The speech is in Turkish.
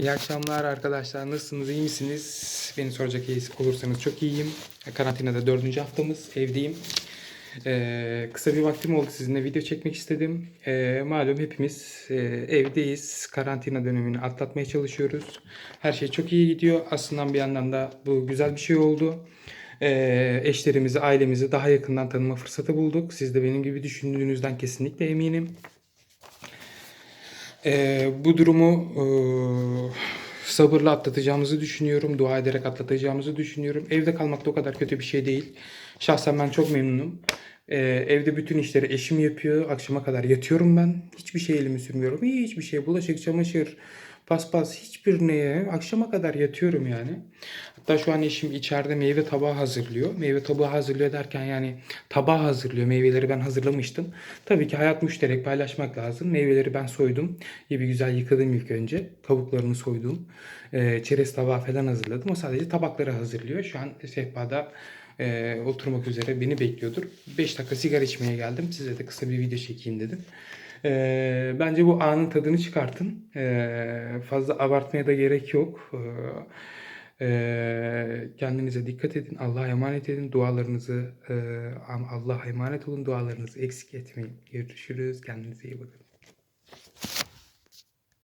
İyi akşamlar arkadaşlar. Nasılsınız? iyi misiniz? Beni soracak olursanız çok iyiyim. Karantinada dördüncü haftamız. Evdeyim. Ee, kısa bir vaktim oldu sizinle video çekmek istedim. Ee, malum hepimiz e, evdeyiz. Karantina dönemini atlatmaya çalışıyoruz. Her şey çok iyi gidiyor. Aslında bir yandan da bu güzel bir şey oldu. Ee, eşlerimizi, ailemizi daha yakından tanıma fırsatı bulduk. Siz de benim gibi düşündüğünüzden kesinlikle eminim. Ee, bu durumu e, sabırla atlatacağımızı düşünüyorum. Dua ederek atlatacağımızı düşünüyorum. Evde kalmak da o kadar kötü bir şey değil. Şahsen ben çok memnunum. Ee, evde bütün işleri eşim yapıyor. Akşama kadar yatıyorum ben. Hiçbir şey elimi sürmüyorum. Hiçbir şey. Bulaşık, çamaşır, paspas hiçbir neye. Akşama kadar yatıyorum yani. Hatta şu an eşim içeride meyve tabağı hazırlıyor. Meyve tabağı hazırlıyor derken yani tabağı hazırlıyor. Meyveleri ben hazırlamıştım. Tabii ki hayat müşterek paylaşmak lazım. Meyveleri ben soydum. İyi bir güzel yıkadım ilk önce. Kabuklarını soydum. Ee, çerez tabağı falan hazırladım. O sadece tabakları hazırlıyor. Şu an sehpada e, oturmak üzere beni bekliyordur. 5 dakika sigara içmeye geldim. Size de kısa bir video çekeyim dedim. Ee, bence bu anın tadını çıkartın. Ee, fazla abartmaya da gerek yok. Ee, kendinize dikkat edin. Allah'a emanet edin. Dualarınızı e, Allah'a emanet olun. Dualarınızı eksik etmeyin. Görüşürüz. Kendinize iyi bakın.